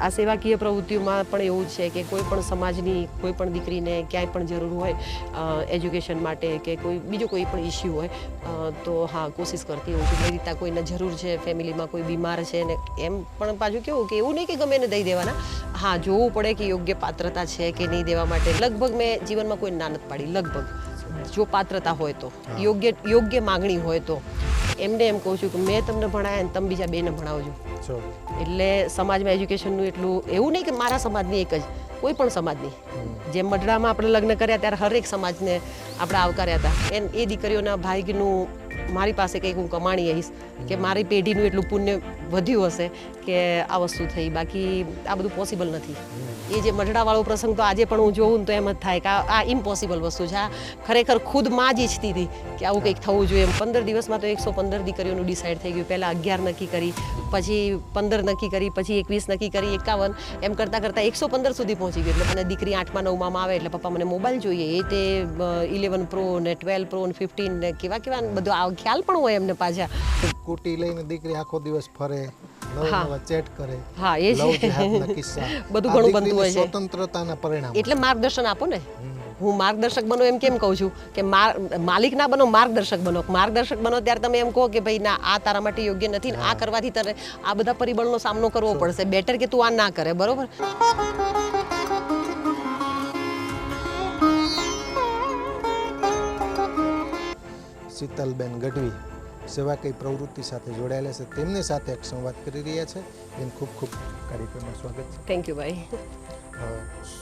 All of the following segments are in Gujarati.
આ સેવાકીય પ્રવૃત્તિઓમાં પણ એવું જ છે કે કોઈ પણ સમાજની કોઈ પણ દીકરીને ક્યાંય પણ જરૂર હોય એજ્યુકેશન માટે કે કોઈ બીજો કોઈ પણ ઇસ્યુ હોય તો હા કોશિશ કરતી હોઉં છું. કઈ રીતના કોઈને જરૂર છે ફેમિલીમાં કોઈ બીમાર છે ને એમ પણ પાછું કેવું કે એવું નહીં કે ગમે એને દઈ દેવાના. હા જોવું પડે કે યોગ્ય પાત્રતા છે કે નહીં દેવા માટે. લગભગ મેં જીવનમાં કોઈ નાનત પાડી. લગભગ. જો પાત્રતા હોય તો. યોગ્ય યોગ્ય માગણી હોય તો. એમને એમ કહું છું કે મેં તમને ભણાયા ને તમે બીજા બેને ભણાવજો એટલે સમાજમાં એજ્યુકેશનનું એટલું એવું નહીં કે મારા સમાજની એક જ કોઈ પણ સમાજની. જેમ મઢડામાં આપણે લગ્ન કર્યા ત્યારે હરેક સમાજને આપણે આવકાર્યા હતા. એમ એ દીકરીઓના ભાગ્યનું મારી પાસે કંઈક હું કમાણી આવીશ કે મારી પેઢીનું એટલું પુણ્ય વધ્યું હશે કે આ વસ્તુ થઈ. બાકી આ બધું પોસિબલ નથી. એ જે મઢડાવાળો પ્રસંગ તો આજે પણ હું જોઉં ને તો એમ જ થાય કે આ- આ ઇમ્પોસિબલ વસ્તુ છે. આ ખરેખર ખુદમાં જ ઈચ્છતી હતી કે આવું કંઈક થવું જોઈએ. એમ પંદર દિવસમાં તો એકસો પંદર દીકરીઓનું ડિસાઇડ થઈ ગયું. પહેલાં અગિયાર નક્કી કરી પછી પંદર નક્કી કરી પછી એકવીસ નક્કી કરી એકાવન. એમ કરતાં કરતાં એકસો પંદર સુધી પહોંચી ગયું. એટલે મને દીકરી આઠમાં નવમાં આવે એટલે પપ્પા મને મોબાઈલ જોઈએ. એ તે ઇલેવન પ્રો ને ટ્વેલ્વ પ્રો ને ફિફ્ટીન ને કેવા કેવા બધો આ ખ્યાલ પણ હોય એમને પાછા. સ્કૂટી લઈને દીકરી આખો દિવસ ફરે હા. ચેટ કરે હા, એ છે. બધું ઘણું બનતું હોય છે. સ્વતંત્રતાના પરિણામ. એટલે માર્ગદર્શન આપો ને. હું માર્ગદર્શક બનો એમ કેમ કહું છું? કે માલિક ના બનો માર્ગદર્શક બનો. માર્ગદર્શક બનો ત્યારે તમે એમ કહો કે ભાઈ ના આ તારા માટે યોગ્ય નથી ને આ કરવાથી તારે આ બધા પરિબળનો સામનો કરવો પડશે. બેટર કે તું આ ના કરે બરોબર? શીતલબેન ગઢવી સેવા કઈ પ્રવૃત્તિ સાથે જોડાયેલા છે? તેમની સાથે એક સંવાદ કરી રહ્યા છે. એમ ખૂબ ખૂબ કાર્યક્રમમાં સ્વાગત છે. થેન્ક યુ ભાઈ.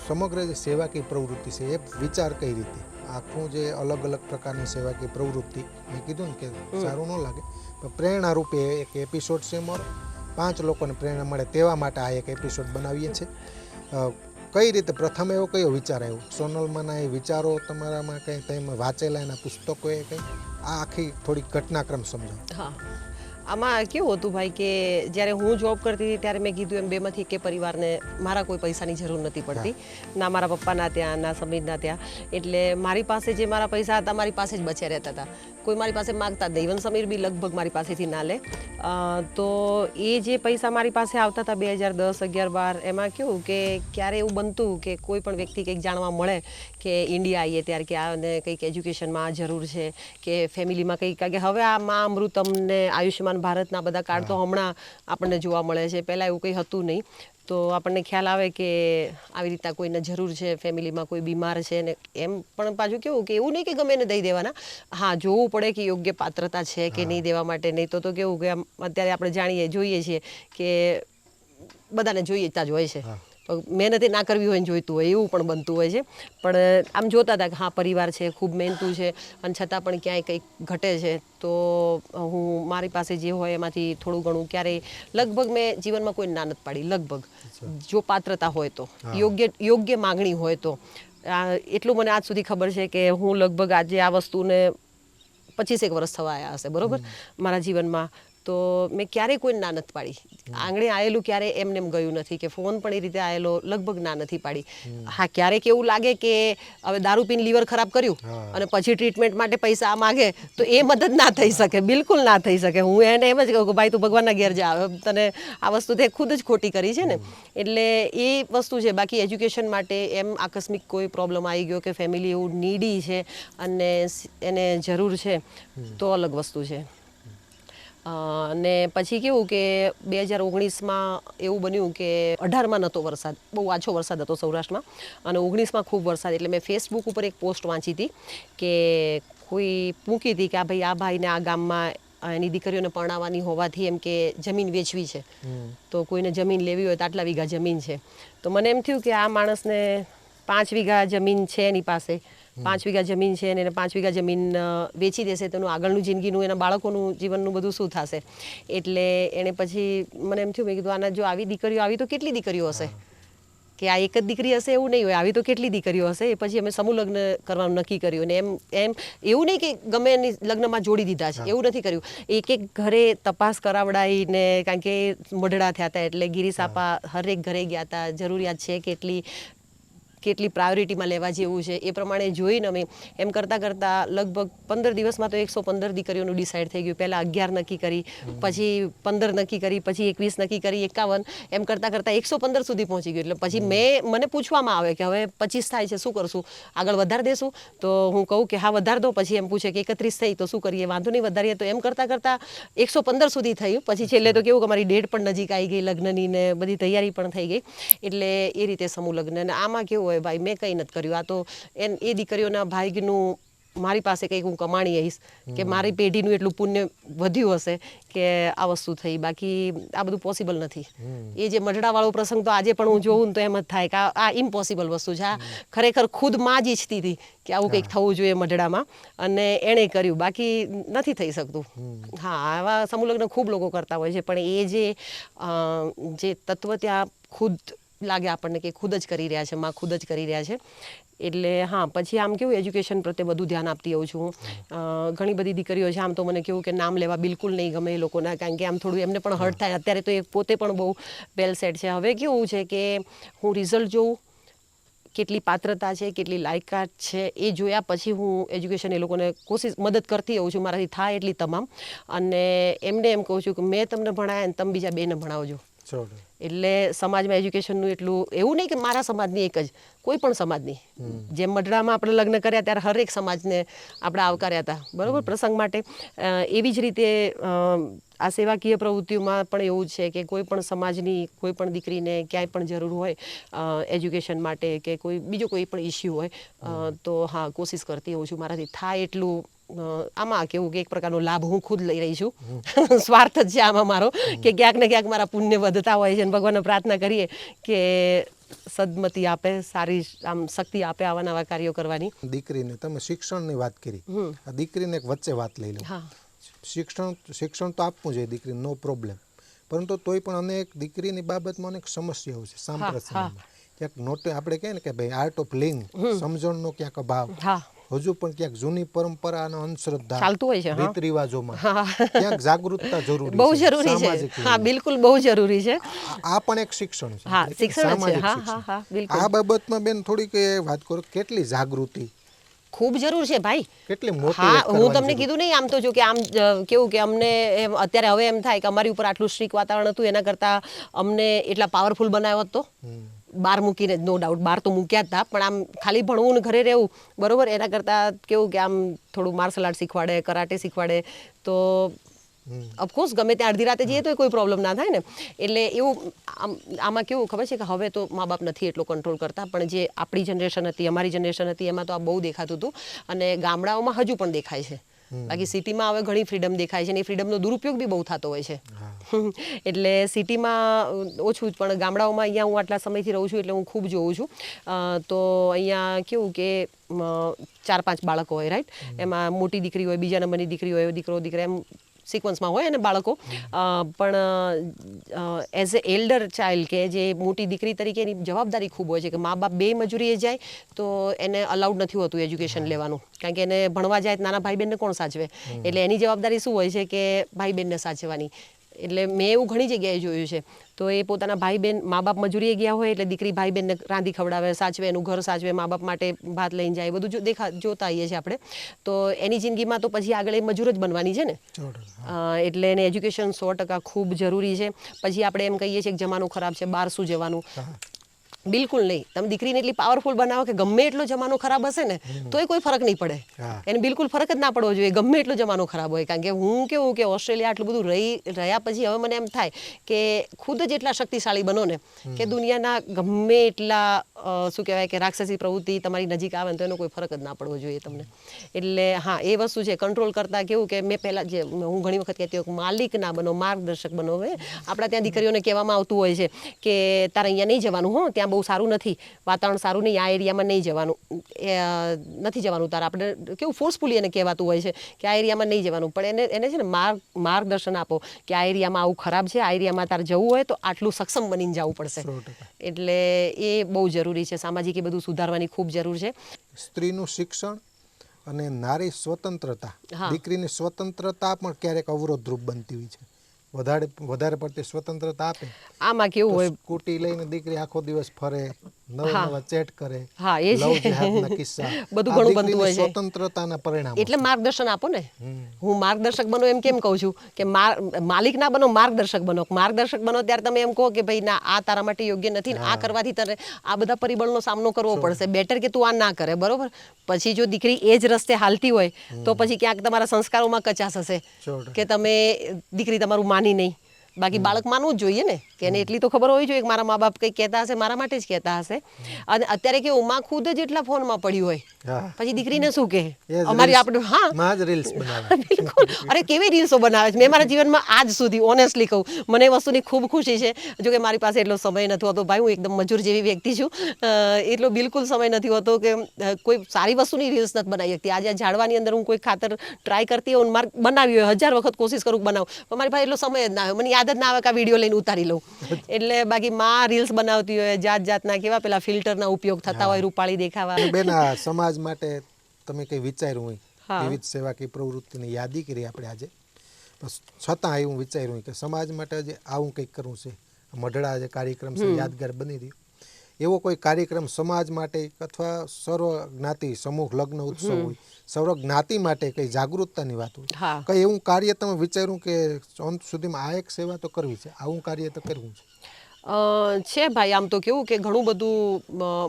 સમગ્ર જે સેવાકીય પ્રવૃત્તિ છે એ વિચાર કઈ રીતે? આખું જે અલગ અલગ પ્રકારની સેવાકીય પ્રવૃત્તિ મેં કીધું ને કે સારું ન લાગે. પણ પ્રેરણા રૂપે એક એપિસોડ છે મારો પાંચ લોકોને પ્રેરણા મળે તેવા માટે આ એક એપિસોડ બનાવીએ છીએ. કઈ રીતે? પ્રથમ એવો કયો વિચાર આવ્યો? સોનલમાંના એ વિચારો તમારામાં કંઈ તમે વાંચેલા એના પુસ્તકો એ કંઈ? આ આખી થોડીક ઘટનાક્રમ સમજાવો. હા. આમાં કેવું હતું ભાઈ કે જ્યારે હું જોબ કરતી હતી ત્યારે મેં કીધું એમ બેમાંથી કે પરિવારને મારા કોઈ પૈસાની જરૂર નથી પડતી. ના મારા પપ્પાના ત્યાં ના સમીરના ત્યાં. એટલે મારી પાસે જે મારા પૈસા હતા મારી પાસે જ બચ્યા રહેતા હતા. કોઈ મારી પાસે માગતા જ નહીં ઇવન સમીર બી લગભગ મારી પાસેથી ના લે. તો એ જે પૈસા મારી પાસે આવતા હતા બે હજાર દસ અગિયાર બાર એમાં કેવું કે ક્યારે એવું બનતું કે કોઈ પણ વ્યક્તિ કંઈક જાણવા મળે કે ઇન્ડિયા આવીએ ત્યારે કે આને કંઈક એજ્યુકેશનમાં આ જરૂર છે કે ફેમિલીમાં કંઈક કારણ કે હવે આ મા અમૃતમને આયુષ્યમાન ભારતના બધા કાર્ડ તો હમણાં આપણને જોવા મળે છે. પહેલાં એવું કંઈ હતું નહીં. તો આપણને ખ્યાલ આવે કે આવી રીતના કોઈને જરૂર છે ફેમિલીમાં કોઈ બીમાર છે ને એમ. પણ પાછું કેવું કે એવું નહીં કે ગમે એને દઈ દેવાના. હા જોવું પડે કે યોગ્ય પાત્રતા છે કે નહીં દેવા માટે. નહીં તો તો કેવું કે અત્યારે આપણે જાણીએ જોઈએ છીએ કે બધાને જોઈએ જ હોય છે. મહેનતે ના કરવી હોય જોઈતું હોય એવું પણ બનતું હોય છે. પણ આમ જોતા હતા કે હા પરિવાર છે ખૂબ મહેનતું છે અને છતાં પણ ક્યાંય કંઈક ઘટે છે તો હું મારી પાસે જે હોય એમાંથી થોડું ઘણું ક્યારેય લગભગ મેં જીવનમાં કોઈ ના નથી પાડી લગભગ. જો પાત્રતા હોય તો યોગ્ય યોગ્ય માગણી હોય તો. આ એટલું મને આજ સુધી ખબર છે કે હું લગભગ આજે આ વસ્તુને પચીસેક વર્ષ થવા આવ્યા હશે બરાબર? મારા જીવનમાં તો મેં ક્યારેય કોઈ ના નથી પાડી. આંગણે આવેલું ક્યારે એમને એમ ગયું નથી કે ફોન પણ એ રીતે આવેલો લગભગ ના નથી પાડી. હા ક્યારેક એવું લાગે કે હવે દારૂ પીને લીવર ખરાબ કર્યું અને પછી ટ્રીટમેન્ટ માટે પૈસા આ માગે તો એ મદદ ના થઈ શકે બિલકુલ ના થઈ શકે. હું એને એમ જ કહું કે ભાઈ તું ભગવાનના ઘેર જા તને આ વસ્તુ તે ખુદ જ ખોટી કરી છે ને. એટલે એ વસ્તુ છે. બાકી એજ્યુકેશન માટે એમ આકસ્મિક કોઈ પ્રોબ્લેમ આવી ગયો કે ફેમિલી એવું નીડી છે અને એને જરૂર છે તો અલગ વસ્તુ છે. અને પછી કેવું કે બે હજાર ઓગણીસમાં એવું બન્યું કે અઢારમાં નહોતો વરસાદ બહુ આછો વરસાદ હતો સૌરાષ્ટ્રમાં અને ઓગણીસમાં ખૂબ વરસાદ. એટલે મેં ફેસબુક ઉપર એક પોસ્ટ વાંચી હતી કે કોઈ મૂકી હતી કે આ ભાઈ આ ભાઈને આ ગામમાં એની દીકરીઓને પરણાવવાની હોવાથી એમ કે જમીન વેચવી છે. તો કોઈને જમીન લેવી હોય તો આટલા વીઘા જમીન છે. તો મને એમ થયું કે આ માણસને પાંચ વીઘા જમીન છે એની પાસે. પાંચ વીઘા જમીન છે અને એને પાંચ વીઘા જમીન વેચી દેશે તો એનું આગળનું જિંદગીનું એના બાળકોનું જીવનનું બધું શું થશે? એટલે એણે પછી મને એમ થયું મેં કીધું આના જો આવી દીકરીઓ આવી તો કેટલી દીકરીઓ હશે? કે આ એક જ દીકરી હશે એવું નહીં હોય આવી તો કેટલી દીકરીઓ હશે? એ પછી અમે સમૂહ લગ્ન કરવાનું નક્કી કર્યું અને એમ એમ એવું નહીં કે ગમે એની લગ્નમાં જોડી દીધા છે એવું નથી કર્યું. એક એક ઘરે તપાસ કરાવડાવીને કારણ કે મઢડા થયા હતા એટલે ગિરીસાપા હરેક ઘરે ગયા હતા જરૂરિયાત છે કેટલી કેટલી પ્રાયોરિટીમાં લેવા જેવું છે એ પ્રમાણે જોઈને અમે એમ કરતાં કરતાં લગભગ પંદર દિવસમાં તો એકસો પંદર દીકરીઓનું ડિસાઇડ થઈ ગયું. પહેલાં અગિયાર નક્કી કરી પછી પંદર નક્કી કરી પછી એકવીસ નક્કી કરી એકાવન એમ કરતાં કરતાં એકસો પંદર સુધી પહોંચી ગયું. એટલે પછી મેં મને પૂછવામાં આવે કે હવે પચીસ થાય છે શું કરશું? આગળ વધારી દેશું? તો હું કહું કે હા વધાર દો. પછી એમ પૂછે કે એકત્રીસ થઈ તો શું કરીએ? વાંધો નહીં વધારીએ. તો એમ કરતાં કરતાં એકસો પંદર સુધી થયું. પછી છેલ્લે તો કેવું કે અમારી ડેટ પણ નજીક આવી ગઈ લગ્નની ને બધી તૈયારી પણ થઈ ગઈ. એટલે એ રીતે સમૂહ લગ્ન. અને આમાં કેવું હોય ભાઈ મેં કંઈ નથી કર્યું. આ તો એન એ દીકરીઓના ભાગ્યનું મારી પાસે કંઈક હું કમાણી આવીશ કે મારી પેઢીનું એટલું પુણ્ય વધ્યું હશે કે આ વસ્તુ થઈ. બાકી આ બધું પોસિબલ નથી. એ જે મઢડાવાળો પ્રસંગ તો આજે પણ હું જોઉં તો એમ જ થાય કે આ- ઇમ્પોસિબલ વસ્તુ છે. આ ખરેખર ખુદમાં જ ઈચ્છતી હતી કે આવું કંઈક થવું જોઈએ મઢડામાં અને એણે કર્યું. બાકી નથી થઈ શકતું. હા આવા સમૂહલગ્ન ખૂબ લોકો કરતા હોય છે. પણ એ જે જે તત્વ ત્યાં ખુદ લાગે આપણને કે ખુદ જ કરી રહ્યા છે, માં ખુદ જ કરી રહ્યા છે. એટલે હા, પછી આમ કેવું, એજ્યુકેશન પ્રત્યે બધું ધ્યાન આપતી હોઉં છું ઘણી બધી દીકરીઓ છે, આમ તો મને કેવું કે નામ લેવા બિલકુલ નહીં ગમે એ લોકોના, કારણ કે આમ થોડું એમને પણ હર્ટ થાય. અત્યારે તો એ પોતે પણ બહુ વેલ સેટ છે. હવે કેવું છે કે હું રિઝલ્ટ જોઉં, કેટલી પાત્રતા છે, કેટલી લાયકાત છે, એ જોયા પછી હું એજ્યુકેશન એ લોકોને કોશિશ, મદદ કરતી હોઉં છું. મારાથી થાય એટલી તમામ. અને એમને એમ કહું છું કે મેં તમને ભણાયા અને તમે બીજા બેને ભણાવજો. એટલે સમાજમાં એજ્યુકેશનનું એટલું એવું નહીં કે મારા સમાજની એક જ, કોઈ પણ સમાજની. જેમ મઢડામાં આપણે લગ્ન કર્યા ત્યારે હરેક સમાજને આપણે આવકાર્યા હતા. બરાબર? પ્રસંગ માટે. એવી જ રીતે આ સેવાકીય પ્રવૃત્તિઓમાં પણ એવું છે કે કોઈ પણ સમાજની કોઈ પણ દીકરીને ક્યાંય પણ જરૂર હોય એજ્યુકેશન માટે કે કોઈ બીજો કોઈ પણ ઇસ્યુ હોય તો હા કોશિશ કરતી હોઉં છું મારાથી. થાય એટલું આમાં કેવું કે એક પ્રકારનો લાભ હું ખુદ લઈ રહી છું. સ્વાર્થ જ છે આમાં મારો કે ક્યાંક ને ક્યાંક મારા પુણ્ય વધતા હોય છે અને ભગવાનને પ્રાર્થના કરીએ કે સદમતી આપે સારી આમ શક્તિ આપે આવા નવા કાર્યો કરવાની. દીકરીને તમે શિક્ષણની વાત કરી. દીકરીને એક વચ્ચે વાત લઈ લો હા. શિક્ષણ શિક્ષણ તો આપવું જોઈએ દીકરીને નો પ્રોબ્લેમ પરંતુ તોય પણ અનેક દીકરીની બાબતમાં અનેક સમસ્યાઓ છે સાંપ્રત ક્યાંક નોટે આપણે કહીએ ને કે ભાઈ આર્ટ ઓફ લિંગ સમજણનો ક્યાંક અભાવ. હજુ પણ ક્યાંક જૂની પરંપરા અને અંધશ્રદ્ધા ચાલતું હોય છે રીત રિવાજોમાં ક્યાંક જાગૃતતા જરૂરી બહુ જરૂરી છે. હા બિલકુલ બહુ જરૂરી છે. આ- પણ એક શિક્ષણ છે. હા, શિક્ષણ છે. હા, હા, બિલકુલ. આ બાબતમાં બેન થોડીક એ વાત કરો કેટલી જાગૃતિ ખૂબ જરૂર છે ભાઈ. કેટલી મોટી હા હું તમને કીધું નહીં આમ તો જો કે આમ કેવું કે અમને એમ અત્યારે હવે એમ થાય કે અમારી ઉપર આટલું સ્ટ્રીક વાતાવરણ હતું એના કરતાં અમને એટલા પાવરફુલ બનાવ્યો હતો. બાર મૂકીને નો ડાઉટ બાર તો મૂક્યા જ હતા પણ આમ ખાલી ભણવું ને ઘરે રહેવું બરોબર? એના કરતાં કેવું કે આમ થોડું માર્શલ આર્ટ શીખવાડે કરાટે શીખવાડે તો ઓફકોર્સ ગમે ત્યાં અડધી રાતે જઈએ તો કોઈ પ્રોબ્લેમ ના થાય ને. એટલે એવું આમ કેવું ખબર છે કે હવે તો મા બાપ નથી એટલો કંટ્રોલ કરતા પણ જે આપણી જનરેશન હતી અમારી જનરેશન હતી એમાં તો આ બહુ દેખાતું હતું. અને ગામડાઓમાં હજુ પણ દેખાય છે. બાકી સિટીમાં હવે ઘણી ફ્રીડમ દેખાય છે અને એ ફ્રીડમનો દુરુપયોગ બી બહુ થતો હોય છે. એટલે સિટીમાં ઓછું જ પણ ગામડાઓમાં અહીંયા હું આટલા સમયથી રહું છું એટલે હું ખૂબ જોઉં છું. તો અહીંયા કેવું કે ચાર પાંચ બાળકો હોય રાઈટ એમાં મોટી દીકરી હોય બીજા નંબરની દીકરી હોય દીકરો દીકરા એમ સિક્વન્સમાં હોય અને બાળકો. પણ એઝ એ એલ્ડર ચાઇલ્ડ કે જે મોટી દીકરી તરીકે એની જવાબદારી ખૂબ હોય છે કે મા બાપ બે મજૂરીએ જાય તો એને અલાઉડ નથી હોતું એજ્યુકેશન લેવાનું. કારણ કે એને ભણવા જાય નાના ભાઈ બહેનને કોણ સાચવે? એટલે એની જવાબદારી શું હોય છે કે ભાઈ બહેનને સાચવાની એટલે મેં એવું ઘણી જગ્યાએ જોયું છે. તો એ પોતાના ભાઈ બહેન મા બાપ મજૂરીએ ગયા હોય એટલે દીકરી ભાઈ બહેનને રાંધી ખવડાવે સાચવે એનું ઘર સાચવે મા બાપ માટે ભાત લઈને જાય બધું જો દેખા જોતા આવીએ છીએ આપણે. તો એની જિંદગીમાં તો પછી આગળ એ મજૂર જ બનવાની છે ને? એટલે એને એજ્યુકેશન સો ટકા ખૂબ જરૂરી છે. પછી આપણે એમ કહીએ છીએ કે જમાનો ખરાબ છે બહાર શું જવાનું બિલકુલ નહીં. તમે દીકરીને એટલી પાવરફુલ બનાવો કે ગમે એટલો જમાનો ખરાબ હશે ને તોય કોઈ ફરક નહીં પડે. એને બિલકુલ ફરક જ ના પડવો જોઈએ. ગમે એટલો જમાનો ખરાબ હોય. કારણ કે હું કેવું કે ઓસ્ટ્રેલિયા આટલું બધું રહી રહ્યા પછી હવે મને એમ થાય કે ખુદ જ એટલા શક્તિશાળી બનો ને કે દુનિયાના ગમે એટલા શું કહેવાય કે રાક્ષસી પ્રવૃત્તિ તમારી નજીક આવે ને તો એનો કોઈ ફરક જ ના પડવો જોઈએ તમને. એટલે હા એ વસ્તુ છે. કંટ્રોલ કરતા કેવું કે મેં પહેલાં જે હું ઘણી વખત કહેતી હોઉં કે માલિક ના બનો માર્ગદર્શક બનો. હવે આપણા ત્યાં દીકરીઓને કહેવામાં આવતું હોય છે કે તારે અહીંયા નહીં જવાનું હો ત્યાં બહુ સારું નથી. વાતાવરણ સારું નહીં આ એરિયામાં નહીં જવાનું. નથી જવાનું તારે. આપણે કેવું ફોર્સફુલી એને કહેવાતું હોય છે કે આ એરિયામાં નહીં જવાનું. પણ એને એને છે ને માર્ગ માર્ગદર્શન આપો કે આ એરિયામાં આવું ખરાબ છે આ એરિયામાં તારે જવું હોય તો આટલું સક્ષમ બનીને જવું પડશે. એટલે એ બહુ જરૂરી છે. સામાજિક એ બધું સુધારવાની ખૂબ જરૂર છે. સ્ત્રીનું શિક્ષણ અને નારી સ્વતંત્રતા. દીકરીની સ્વતંત્રતા પણ ક્યારેક અવરોધરૂપ બનતી હોય છે. વધારે વધારે પડતી સ્વતંત્રતા આપે. આમાં કેવું હોય? સ્કૂટી લઈને દીકરી આખો દિવસ ફરે. નવા નવા ચેટ કરે હા, એ છે. કિસ્સા. બધું ઘણું બનતું હોય છે. સ્વતંત્રતાના પરિણામો એટલે માર્ગદર્શન આપો ને. હું માર્ગદર્શક બનો એમ કેમ કહું છું? કે માલિક ના બનો માર્ગદર્શક બનો. માર્ગદર્શક બનો ત્યારે તમે એમ કહો કે ભાઈ ના આ તારા માટે યોગ્ય નથી ને આ કરવાથી તને આ બધા પરિબળનો સામનો કરવો પડશે. બેટર કે તું આ ના કરે બરોબર? પછી જો દીકરી એ જ રસ્તે હાલતી હોય તો પછી ક્યાંક તમારા સંસ્કારોમાં કચાશ હશે કે તમે દીકરી તમારું માની નહીં. બાકી બાળક માનવું જ જોઈએ ને કે એને એટલી તો ખબર હોવી જોઈએ કે મારા મા બાપ કંઈક કહેતા હશે મારા માટે જ કહેતા હશે. અને અત્યારે કેવું માં ખુદ જ એટલા ફોનમાં પડી હોય. પછી દીકરીને શું કહે? અમારી આપણે હા. રીલ્સ બિલકુલ. અરે કેવી રીલ્સો બનાવે છે? મેં મારા જીવનમાં આજ સુધી ઓનેસ્ટલી કહું મને એ વસ્તુની ખૂબ ખુશી છે. જો કે મારી પાસે એટલો સમય નથી હોતો. ભાઈ હું એકદમ મજૂર જેવી વ્યક્તિ છું. એટલો બિલકુલ સમય નથી હોતો કે કોઈ સારી વસ્તુની રીલ્સ નથી બનાવી શકતી. આજે ઝાડવાની અંદર હું કોઈ ખાતર ટ્રાય કરતી હોઉં માર બનાવી હોય હજાર વખત કોશિશ કરું બનાવું. પણ મારી પાસે એટલો સમય જ ના આવે મને યાદ જ ના આવે કે આ વીડિયો લઈને ઉતારી લઉં. એટલે બાકી માં રીલ્સ બનાવતી હોય જાત જાતના કેવા પેલા ફિલ્ટરના ઉપયોગ થતા હોય રૂપાળી દેખાવા. બેન સમાજ માટે તમે કંઈ વિચાર્યું હોય. વિવિધ સેવાકીય પ્રવૃત્તિની યાદી કરી આપણે આજે. છતાં એવું વિચાર્યું કે સમાજ માટે જે આવું કંઈક કરવું છે. મઢડા જે કાર્યક્રમ છે યાદગાર બની રહ્યો. એવો કોઈ કાર્યક્રમ સમાજ માટે અથવા સર્વ જ્ઞાતિ સમૂહ લગ્ન ઉત્સવ હોય સર્વ જ્ઞાતિ માટે કઈ જાગૃતતાની વાત હોય. કઈ એવું કાર્ય તમે વિચાર્યું કે અંત સુધીમાં આ એક સેવા તો કરવી છે આવું કાર્ય તો કરવું છે? છે ભાઈ આમ તો કેવું કે ઘણું બધું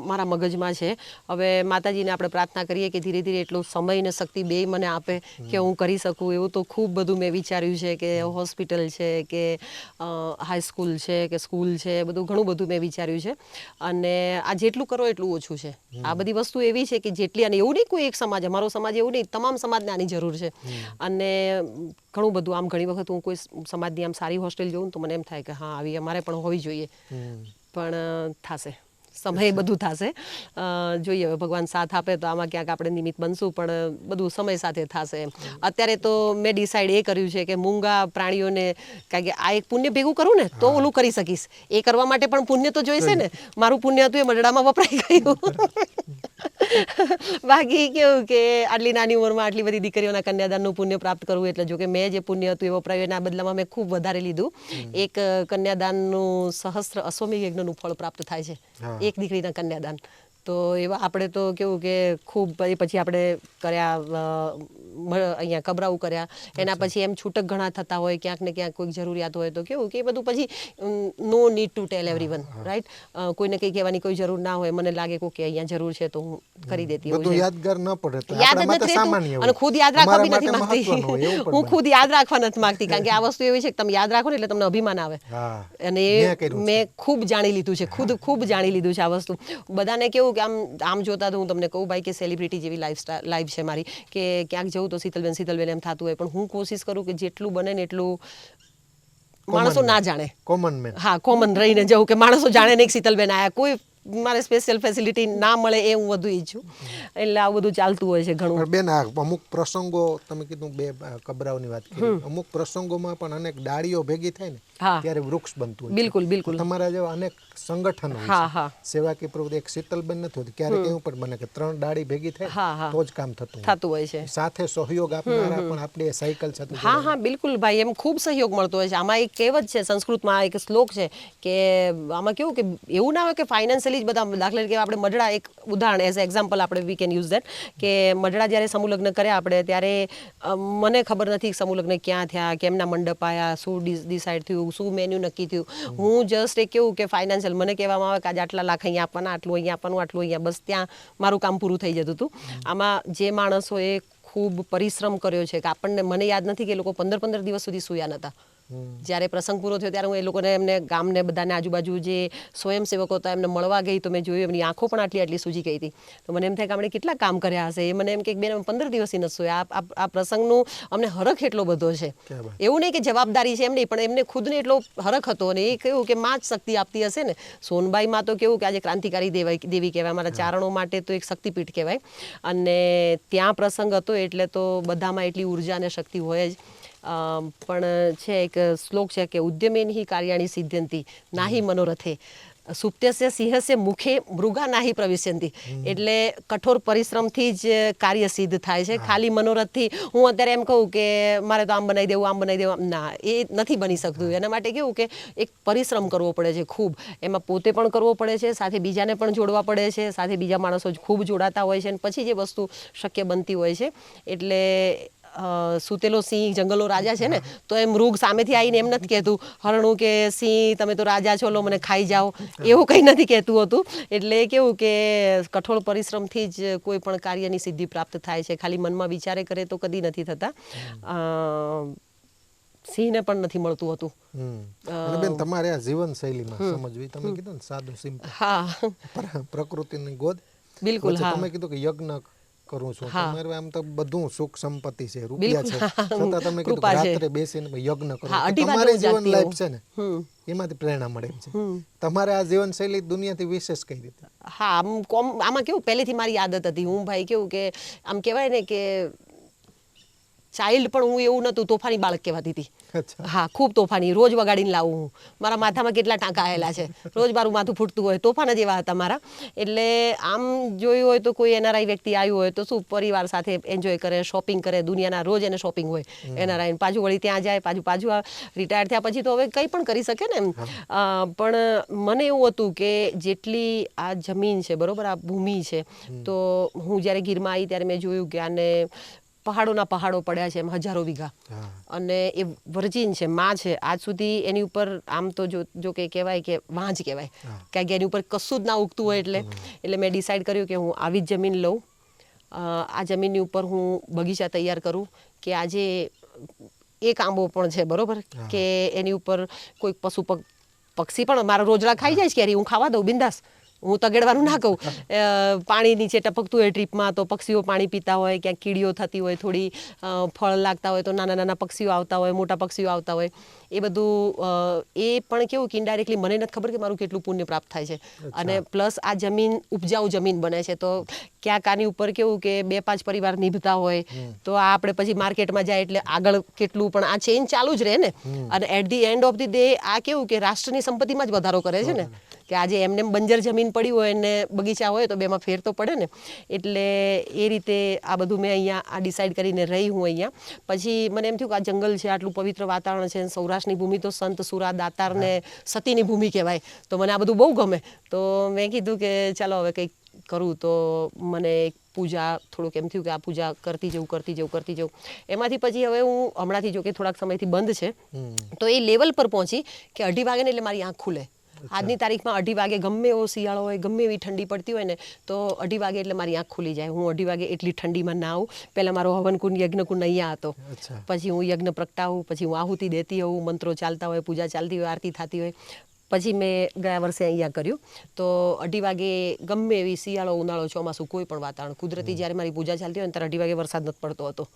મારા મગજમાં છે. હવે માતાજીને આપણે પ્રાર્થના કરીએ કે ધીરે ધીરે એટલો સમય ને શક્તિ બે મને આપે કે હું કરી શકું. એવું તો ખૂબ બધું મેં વિચાર્યું છે કે હોસ્પિટલ છે કે હાઈસ્કૂલ છે કે સ્કૂલ છે બધું ઘણું બધું મેં વિચાર્યું છે. અને આ જેટલું કરો એટલું ઓછું છે. આ બધી વસ્તુ એવી છે કે જેટલી અને એવું નહીં કોઈ એક સમાજ અમારો સમાજ એવું નહીં તમામ સમાજને આની જરૂર છે. અને ઘણું બધું. આમ ઘણી વખત હું કોઈ સમાજની આમ સારી હોસ્ટેલ જોઉં તો મને એમ થાય કે હા આવી અમારે પણ હોવી જોઈએ. પણ થશે થાશે. સમય બધું થશે. જોઈએ હવે ભગવાન સાથ આપે તો આમાં ક્યાંક આપણે નિમિત્ત બનશું પણ બધું સમય સાથે થશે અત્યારે તો મેં ડિસાઈડ એ કર્યું છે કે મૂંગા પ્રાણીઓને કારણ કે આ એક પુણ્ય ભેગું કરું ને તો ઓલું કરી શકીશ. એ કરવા માટે પણ પુણ્ય તો જોઈશે ને. મારું પુણ્ય હતું એ મરડામાં વપરાઈ ગયું. બાકી કેવું કે આટલી નાની ઉંમરમાં આટલી બધી દીકરીઓના કન્યાદાનનું પુણ્ય પ્રાપ્ત કરવું એટલે જો કે મેં જે પુણ્ય હતું એ વપરાયું એના બદલામાં મેં ખૂબ વધારે લીધું. એક કન્યાદાનનું સહસ્ત્ર અશ્વમેઘ યજ્ઞનું ફળ પ્રાપ્ત થાય છે. એક દીકરીના કન્યાદાન. તો એવા આપણે તો કેવું કે ખૂબ પછી આપણે કર્યા અહીંયા કબરાવું કર્યા. એના પછી એમ છૂટક ઘણા થતા હોય ક્યાંક ને ક્યાંક કોઈક જરૂરિયાત હોય તો કેવું કે એ બધું પછી no need to tell everyone right કોઈને કંઈ કહેવાની કોઈ જરૂર ના હોય. મને લાગે કે અહીંયા જરૂર છે તો હું કરી દેતી હોઉં યાદગાર ન પડે યાદ નથી રહેતું. અને ખુદ યાદ રાખવા બી નથી માંગતી. હું ખુદ યાદ રાખવા નથી માંગતી કારણ કે આ વસ્તુ એવી છે કે તમે યાદ રાખો ને એટલે તમને અભિમાન આવે. અને મેં ખૂબ જાણી લીધું છે. ખુદ ખૂબ જાણી લીધું છે આ વસ્તુ. બધાને કેવું કે આમ આમ જોતા તો હું તમને કહું ભાઈ કે સેલિબ્રિટી જેવી લાઈફ લાઈફ છે મારી કે ક્યાંક જવું તો શીતલબેન શીતલબેન એમ થતું હોય પણ હું કોશિશ કરું કે જેટલું બને ને એટલું માણસો ના જાણે. કોમન મેન હા કોમન રહીને જવું કે માણસો જાણે નહીં શીતલબેન આયા. કોઈ મારે સ્પેશિયલ ફેસિલિટી ના મળે એ હું વધુ ઈચ્છું. એટલે આ બધું ચાલતું હોય છે ઘણું. બેન આ અમુક પ્રસંગો તમે કીધું બે કબરાઓની વાત કરી. અમુક પ્રસંગોમાં પણ અનેક ડાળીઓ ભેગી થાય ને ત્યારે વૃક્ષ બનતું હોય બિલકુલ બિલકુલ. તમારા જેવા અનેક સંગઠન હા. હા. સેવાકીય પ્રવૃત્તિ એક શીતલબેન નથી હોતી. ક્યારેક એવું પણ બને કે ત્રણ ડાળી ભેગી થાય. તો જ કામ થતું થતું હોય છે. સાથે સહયોગ આપનારા પણ આપણે સાયકલ સાથે હા હા બિલકુલ ભાઈ એમ ખૂબ સહયોગ મળતો હોય છે. આમાં એક કહેવત છે સંસ્કૃતમાં એક શ્લોક છે કે આમાં કેવું કે એવું ના હોય કે ફાઇનાન્શિયલી જ બધા દાખલા તરીકે આપણે મઢડા એક ઉદાહરણ એઝ એક્ઝામ્પલ આપણે વી કેન યુઝ દેટ કે મઢડા જ્યારે સમૂહલગ્ન કર્યા આપણે, ત્યારે મને ખબર નથી કે સમૂહ ક્યાં થયા, કેમના મંડપ આવ્યા શું ડિસાઇડ થયું, શું મેન્યુ નક્કી થયું. હું જસ્ટ એક કેવું કે ફાઇનાન્શિયલ મને કહેવામાં આવે કે આજે આટલા લાખ અહીંયા આપવાના, આટલું અહીંયા આપવાનું, આટલું અહીંયા, બસ ત્યાં મારું કામ પૂરું થઈ જતું હતું. આમાં જે માણસોએ ખૂબ પરિશ્રમ કર્યો છે કે આપણને, મને યાદ નથી કે એ લોકો પંદર પંદર દિવસ સુધી સૂયા નહોતા જ્યારે પ્રસંગ પૂરો થયો ત્યારે હું એ લોકોને એમને ગામને બધાને આજુબાજુ જે સ્વયંસેવકો હતા એમને મળવા ગઈ તો મેં જોયું એમની આંખો પણ આટલી આટલી સૂજી ગઈ હતી. તો મને એમ થાય કે આપણે કેટલા કામ કર્યા હશે? એ મને એમ કે બેન પંદર દિવસથી નથી સૂયા. આ- આ પ્રસંગનું અમને હરખ એટલો બધો છે. એવું નહીં કે જવાબદારી છે એમ નહીં પણ એમને ખુદને એટલો હરખ હતો અને એ કહ્યું કે માં જ શક્તિ આપતી હશે ને. સોનબાઈમાં તો કેવું કે આજે ક્રાંતિકારી દેવાય દેવી કહેવાય. અમારા ચારણો માટે તો એક શક્તિપીઠ કહેવાય. અને ત્યાં પ્રસંગ હતો એટલે તો બધામાં એટલી ઊર્જા અને શક્તિ હોય જ. પણ છે એક શ્લોક છે કે ઉદ્યમેન હિ કાર્યાણી સિદ્ધ્યંતી નાહી મનોરથે. સુપ્તસ્ય સિંહસ્ય મુખે મૃગા નાહી પ્રવિશ્યંતી. એટલે કઠોર પરિશ્રમથી જ કાર્ય સિદ્ધ થાય છે. ખાલી મનોરથથી હું અત્યારે એમ કહું કે મારે તો આમ બનાવી દેવું આમ બનાવી દેવું ના એ નથી બની શકતું. એના માટે કેવું કે એક પરિશ્રમ કરવો પડે છે ખૂબ. એમાં પોતે પણ કરવો પડે છે સાથે બીજાને પણ જોડવા પડે છે સાથે બીજા માણસો જ ખૂબ જોડાતા હોય છે અને પછી જે વસ્તુ શક્ય બનતી હોય છે. એટલે સૂતેલો સિંહ જંગલો રાજા છે ને તો એ મૃગ સામેથી આવીને એમ નથી કહેતું હરણું કે સિંહ તમે તો રાજા છો લો મને ખાઈ જાઓ. એવું કંઈ નથી કહેતું હતું. એટલે કેવું કે કઠોળ પરિશ્રમથી જ કોઈ પણ કાર્યની સિદ્ધિ પ્રાપ્ત થાય છે. ખાલી મનમાં વિચારે કરે તો કદી નથી થતા. સિંહને પણ નથી મળતું હતું. બેન તમારે આ જીવન શૈલીમાં સમજવી. તમે કીધું ને સાદું સિમ્પલ. હા. પ્રકૃતિની ગોદ. બિલકુલ હા. તમે કીધું કે યજ્ઞ કરું છું. તમારે આમ તો બધું સુખ સંપત્તિ છે રૂપિયા છે. છતાં તમે કીધું. રાત્રે બેસીને યજ્ઞ કરો. તમારી જીવન લાઈફ છે ને એમાંથી પ્રેરણા મળે છે. તમારે આ જીવન શૈલી દુનિયાથી વિશેષ કઈ રીતે? હા આમ કોમ આમાં કેવું પહેલેથી મારી આદત હતી. હું ભાઈ કેવું કે આમ કહેવાય ને કે ચાઇલ્ડ પણ હું એવું નહોતું તોફાની બાળક કહેવાતી હતી. હા ખૂબ તોફાની. રોજ વગાડીને લાવું હું. મારા માથામાં કેટલા ટાંકા આવેલા છે. રોજ મારું માથું ફૂટતું હોય. તોફાન જ એવા હતા મારા. એટલે આમ જોયું હોય તો કોઈ એનઆરઆઈ વ્યક્તિ આવ્યું હોય તો શું પરિવાર સાથે એન્જોય કરે શોપિંગ કરે દુનિયાના રોજ એને શોપિંગ હોય. એનઆરઆઈ પાછું વળી ત્યાં જાય પાછું પાછું રિટાયર થયા પછી તો હવે કંઈ પણ કરી શકે ને એમ. પણ મને એવું હતું કે જેટલી આ જમીન છે બરોબર આ ભૂમિ છે તો હું જ્યારે ગીરમાં આવી ત્યારે મેં જોયું કે આને પહાડોના પહાડો પડ્યા છે એમ હજારો વીઘા. અને એ વર્જિન છે માં છે. આજ સુધી એની ઉપર આમ તો જો જો કે કહેવાય કે વાંજ કહેવાય. કારણ કે એની ઉપર કશું જ ના ઉગતું હોય એટલે એટલે મેં ડિસાઈડ કર્યું કે હું આવી જ જમીન લઉં. આ જમીનની ઉપર હું બગીચા તૈયાર કરું કે આજે એક આંબો પણ છે બરોબર? કે એની ઉપર કોઈ પશુ પક્ષી પણ મારા રોજડા ખાઈ જાય છે કેરી હું ખાવા દઉં બિંદાસ. હું તગેડવાનું ના કહું. પાણી નીચે ટપકતું હોય ટ્રીપમાં તો પક્ષીઓ પાણી પીતા હોય ક્યાંક કીડીઓ થતી હોય થોડી ફળ લાગતા હોય તો નાના નાના પક્ષીઓ આવતા હોય મોટા પક્ષીઓ આવતા હોય. એ બધું એ પણ કેવું કે ઇન્ડાયરેક્ટલી મને નથી ખબર કે મારું કેટલું પુણ્ય પ્રાપ્ત થાય છે. અને પ્લસ આ જમીન ઉપજાઉ જમીન બને છે. તો ક્યાંક આની ઉપર કેવું કે બે પાંચ પરિવાર નિભતા હોય તો આ આપણે પછી માર્કેટમાં જાય એટલે આગળ કેટલું પણ આ ચેન્જ ચાલુ જ રહે ને. અને at the end of the day આ કેવું કે રાષ્ટ્રની સંપત્તિમાં જ વધારો કરે છે ને. કે આજે એમને બંજર જમીન પડી હોય ને બગીચા હોય તો બેમાં ફેર તો પડે ને. એટલે એ રીતે આ બધું મેં અહીંયા આ ડિસાઈડ કરીને રહી હું અહીંયા. પછી મને એમ થયું કે આ જંગલ છે આટલું પવિત્ર વાતાવરણ છે સૌરાષ્ટ્રની ભૂમિ તો સંત સુરા દાતારને સતીની ભૂમિ કહેવાય. તો મને આ બધું બહુ ગમે. તો મેં કીધું કે ચાલો હવે કંઈક કરું. તો મને એક પૂજા થોડુંક એમ થયું કે આ પૂજા કરતી જવું કરતી જવું કરતી જવું એમાંથી પછી હવે હું હમણાંથી જો કે થોડાક સમયથી બંધ છે. તો એ લેવલ પર પહોંચી કે અઢી વાગે ને એટલે મારી આંખ ખુલે. આજની તારીખમાં અઢી વાગે ગમે એવો શિયાળો હોય ગમે એવી ઠંડી પડતી હોય ને તો અઢી વાગે એટલે મારી આંખ ખુલી જાય. હું અઢી વાગે એટલી ઠંડીમાં ના આવું પહેલાં મારો હવનકુંડ યજ્ઞકુંડ અહીંયા હતો. પછી હું યજ્ઞ પ્રગટાવું પછી હું આહુતિ દેતી હોઉં મંત્રો ચાલતા હોય પૂજા ચાલતી હોય આરતી થતી હોય. પછી મેં ગયા વર્ષે અહીંયા કર્યું. તો અઢી વાગે ગમે એવી શિયાળો ઉનાળો ચોમાસું કોઈ પણ વાતાવરણ કુદરતી જ્યારે મારી પૂજા ચાલતી હોય ને ત્યારે અઢી વાગે વરસાદ નથી પડતો હતો.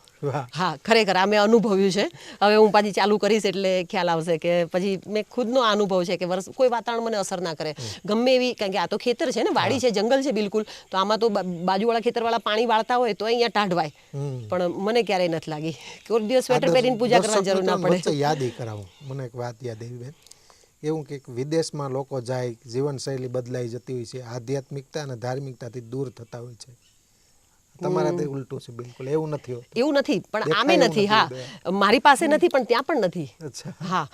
હા ખરેખર આ મેં અનુભવ્યું છે. હવે હું પાછી ચાલુ કરીશ એટલે ખ્યાલ આવશે કે પછી મેં ખુદનો અનુભવ છે કે વર્ષ કોઈ વાતાવરણ મને અસર ના કરે. ગમે એવી કારણ કે આ તો ખેતર છે ને વાડી છે જંગલ છે બિલકુલ તો આમાં તો બાજુવાળા ખેતરવાળા પાણી વાળતા હોય તો અહીંયા ટાઢવાય. પણ મને ક્યારેય નથી લાગી. કોઈ દિવસ સ્વેટર પહેરીને પૂજા કરવાની જરૂર ના પડે. યાદ કરાવું. મને એક વાત યાદ આવી બેન. એવું કે વિદેશમાં લોકો જાય જીવનશૈલી બદલાઈ જતી હોય છે આધ્યાત્મિકતા અને ધાર્મિકતાથી દૂર થતા હોય છે. તમારા તે ઉલટું છે બિલકુલ એવું નથી એવું નથી પણ આમે નથી હા. મારી પાસે નથી પણ ત્યાં પણ નથી. હા.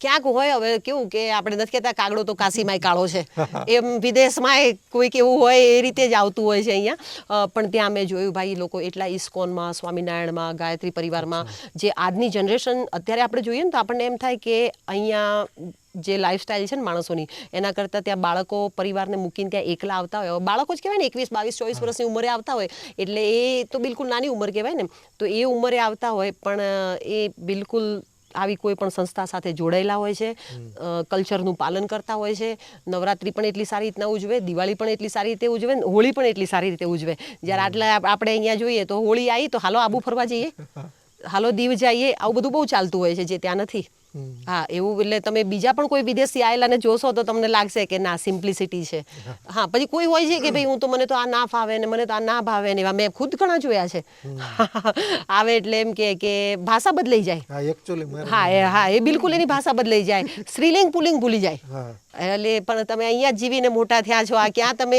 ક્યાંક હોય હવે કેવું કે આપણે નથી કહેતા કાગડો તો કાશીમાંય કાળો છે. એમ વિદેશમાં કોઈક એવું હોય એ રીતે જ આવતું હોય છે અહીંયા. પણ ત્યાં મેં જોયું ભાઈ લોકો એટલા ઇસ્કોનમાં સ્વામિનારાયણમાં ગાયત્રી પરિવારમાં જે આજની જનરેશન અત્યારે આપણે જોઈએ ને તો આપણને એમ થાય કે અહીંયા જે લાઈફસ્ટાઈલ છે ને માણસોની એના કરતાં ત્યાં બાળકો પરિવારને મૂકીને ત્યાં એકલા આવતા હોય. બાળકો જ કહેવાય ને એકવીસ બાવીસ ચોવીસ વર્ષની ઉંમરે આવતા હોય એટલે એ તો બિલકુલ નાની ઉંમર કહેવાય ને. તો એ ઉંમરે આવતા હોય પણ એ બિલકુલ આવી કોઈ પણ સંસ્થા સાથે જોડાયેલા હોય છે. કલ્ચરનું પાલન કરતા હોય છે. નવરાત્રી પણ એટલી સારી રીતના ઉજવે દિવાળી પણ એટલી સારી રીતે ઉજવે હોળી પણ એટલી સારી રીતે ઉજવે. જ્યારે આટલા આપણે અહીંયા જોઈએ તો હોળી આવી તો હાલો આબુ ફરવા જઈએ. હાલો દીવ જઈએ. આવું બધું બહુ ચાલતું હોય છે જે ત્યાં નથી. હા એવું એટલે તમે બીજા પણ કોઈ વિદેશી આયેલાને જોશો તો તમને લાગશે કે ના સિમ્પ્લિસિટી છે. હા પછી કોઈ હોય છે કે ભાઈ હું તો મને તો આ ના ફાવે ને મને તો આ ના ભાવે ને એવા મેં ખુદ ઘણા જોયા છે. આવે એટલે એમ કે કે ભાષા બદલાઈ જાય. હા એ હા એ બિલકુલ એની ભાષા બદલાઈ જાય. સ્ત્રીલિંગ પુલિંગ ભૂલી જાય. એટલે પણ તમે અહીંયા જીવીને મોટા થયા છો આ ક્યાં તમે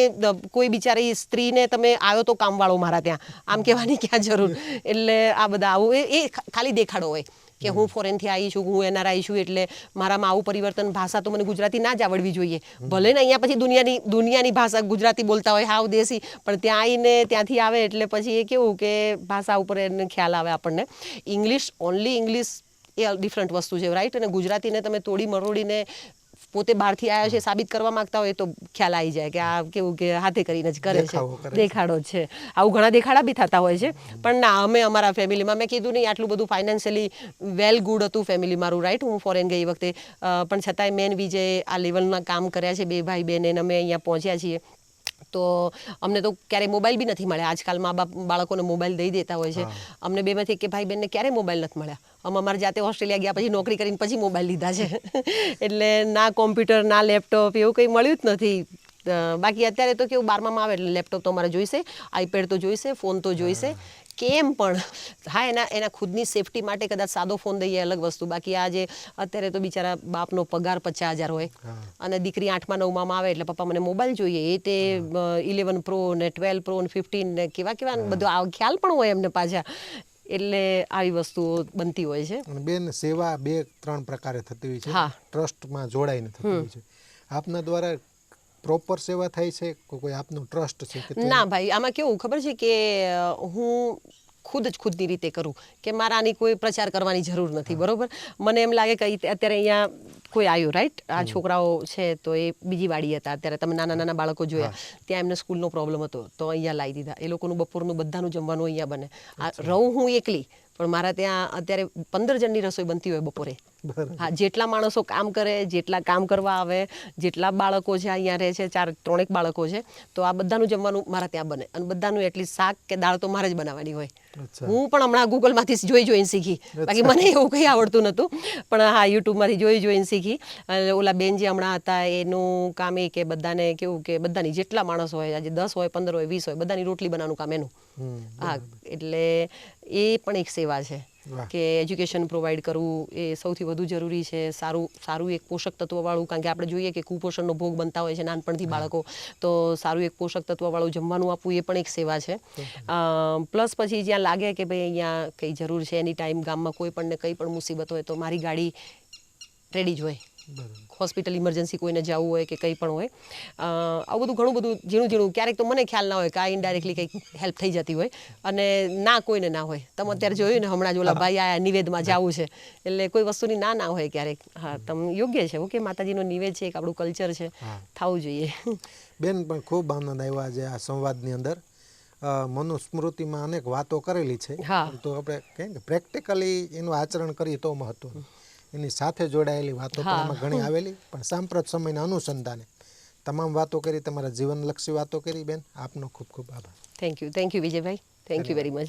કોઈ બિચારી સ્ત્રીને તમે આવ્યો તો કામવાળો મારા ત્યાં. આમ કહેવાની ક્યાં જરૂર? એટલે આ બધા આવું એ ખાલી દેખાડો હોય. કે હું ફોરેનથી આવી છું, હું એનઆરઆઈ છું એટલે મારામાં આવું પરિવર્તન ભાષા તો મને ગુજરાતી ના જ આવડવી જોઈએ. ભલે ને અહીંયા પછી દુનિયાની દુનિયાની ભાષા ગુજરાતી બોલતા હોય, હાવ દેશી, પણ ત્યાં આવીને ત્યાંથી આવે એટલે પછી એ કેવું કે ભાષા ઉપર એને ખ્યાલ આવે આપણને. ઇંગ્લિશ ઓનલી ઇંગ્લિશ એ ડિફરન્ટ વસ્તુ છે રાઈટ અને ગુજરાતીને તમે તોડી મરોડીને પોતે બહારથી આવ્યા છે સાબિત કરવા માંગતા હોય તો ખ્યાલ આવી જાય કે આ કેવું કે હાથે કરીને જ કરે છે. દેખાડો છે. આવું ઘણા દેખાડા બી થતા હોય છે. પણ ના અમે અમારા ફેમિલીમાં મેં કીધું નહીં આટલું બધું ફાઇનાન્શિયલી વેલ ગુડ હતું ફેમિલી મારું રાઈટ હું ફોરેન ગઈ વખતે. પણ છતાંય મેન વિજય આ લેવલના કામ કર્યા છે બે ભાઈ બેન એને અમે અહીંયા પહોંચ્યા છીએ. તો અમને તો ક્યારેય મોબાઈલ બી નથી મળ્યા. આજકાલ મા બાપ બાળકોને મોબાઈલ દઈ દેતા હોય છે. અમને બેમાંથી કે ભાઈ બહેનને ક્યારેય મોબાઈલ નથી મળ્યા? અમે અમારે જાતે ઓસ્ટ્રેલિયા ગયા પછી નોકરી કરીને પછી મોબાઈલ લીધા છે. એટલે ના કોમ્પ્યુટર ના લેપટોપ એવું કંઈ મળ્યું જ નથી. બાકી અત્યારે તો કેવું બારમામાં આવે એટલે લેપટોપ તો અમારે જોઈશે આઈપેડ તો જોઈશે ફોન તો જોઈશે. કેમ પણ? હા એના એના ખુદની સેફટી માટે કદાચ સાદો ફોન દઈએ અલગ વસ્તુ. બાકી આજે અત્યારે તો બિચારા બાપનો પગાર પચાસ હજાર હોય. અને દીકરી આઠમા નવમાં આવે એટલે પપ્પા મને મોબાઈલ જોઈએ. એ તે ઇલેવન પ્રો ને ટ્વેલ્વ પ્રો ને ફિફ્ટીન ને કેવા કેવા બધો આ ખ્યાલ પણ હોય એમને પાછા. એટલે આવી વસ્તુઓ બનતી હોય છે. બેન સેવા બે ત્રણ પ્રકારે થતી હોય છે. હા. ટ્રસ્ટમાં જોડાઈને થતી હોય છે. આપના દ્વારા પ્રોપર સેવા થાય છે કોઈ આપનું ટ્રસ્ટ છે કે ના ભાઈ આમાં કેવું ખબર છે કે હું ખુદ જ ખુદની રીતે કરું કે મારા આની કોઈ પ્રચાર કરવાની જરૂર નથી બરોબર? મને એમ લાગે કે અત્યારે અહીંયા કોઈ આવ્યું રાઈટ આ છોકરાઓ છે તો એ બીજી વાડી હતા અત્યારે તમે નાના નાના બાળકો જોયા ત્યાં એમને સ્કૂલનો પ્રોબ્લેમ હતો તો અહીંયા લાવી દીધા. એ લોકોનું બપોરનું બધાનું જમવાનું અહીંયા બને. આ રહું હું એકલી પણ મારા ત્યાં અત્યારે પંદર જણની રસોઈ બનતી હોય બપોરે. હા જેટલા માણસો કામ કરે જેટલા કામ કરવા આવે જેટલા બાળકો છે અહીંયા રહે છે ચાર ત્રણેક બાળકો છે તો આ બધાનું જમવાનું મારા ત્યાં બને. અને બધાનું એટલીસ્ટ શાક કે દાળ તો મારે જ બનાવવાની હોય. હું પણ હમણાં ગૂગલમાંથી જોઈ જોઈને શીખી. બાકી મને એવું કંઈ આવડતું નહોતું. પણ હા યુટ્યુબમાંથી જોઈ જોઈને શીખી. અને ઓલા બેન જે હમણાં હતા એનું કામ એ કે બધાને કેવું કે બધાની જેટલા માણસ હોય આજે દસ હોય પંદર હોય વીસ હોય બધાની રોટલી બનાવવાનું કામ એનું. હા એટલે એ પણ એક સેવા છે. કે એજ્યુકેશન પ્રોવાઈડ કરવું એ સૌથી વધુ જરૂરી છે. સારું સારું એક પોષક તત્વવાળું કારણ કે આપણે જોઈએ કે કુપોષણનો ભોગ બનતા હોય છે નાનપણથી બાળકો તો સારું એક પોષક તત્વવાળું જમવાનું આપવું એ પણ એક સેવા છે. પ્લસ પછી જ્યાં લાગે કે ભાઈ અહીંયા કંઈ જરૂર છે એની ટાઈમ ગામમાં કોઈ પણ ને કંઈ પણ મુસીબત હોય તો મારી ગાડી રેડી જ હોય. હોસ્પિટલ ઇમરજન્સી કોઈને જવું હોય કે કંઈ પણ હોય આવું બધું ઘણું બધું ઝીણું ઝીણું ક્યારેક તો મને ખ્યાલ ના હોય કે આ ઇનડાયરેક્ટલી કંઈક હેલ્પ થઈ જતી હોય અને ના કોઈને ના હોય. તમે અત્યારે જોયું ને હમણાં જ ઓલા ભાઈ આયા નિવેદમાં જવું છે એટલે કોઈ વસ્તુની ના ના હોય ક્યારેક. હા તમે યોગ્ય છે ઓકે માતાજીનો નિવેદ છે એક આપણું કલ્ચર છે થવું જોઈએ. બેન પણ ખૂબ આનંદ આવ્યો આજે આ સંવાદની અંદર. મનુસ્મૃતિમાં અનેક વાતો કરેલી છે. હા. તો આપણે કહે ને પ્રેક્ટિકલી એનું આચરણ કરીએ તો મહત્વનું. એની સાથે જોડાયેલી વાતો પણ એમાં ઘણી આવેલી પણ સાંપ્રત સમયના અનુસંધાને તમામ વાતો કરી તમારા જીવનલક્ષી વાતો કરી બેન. આપનો ખૂબ ખૂબ આભાર. Thank you thank you Vijaybhai. Thank you very much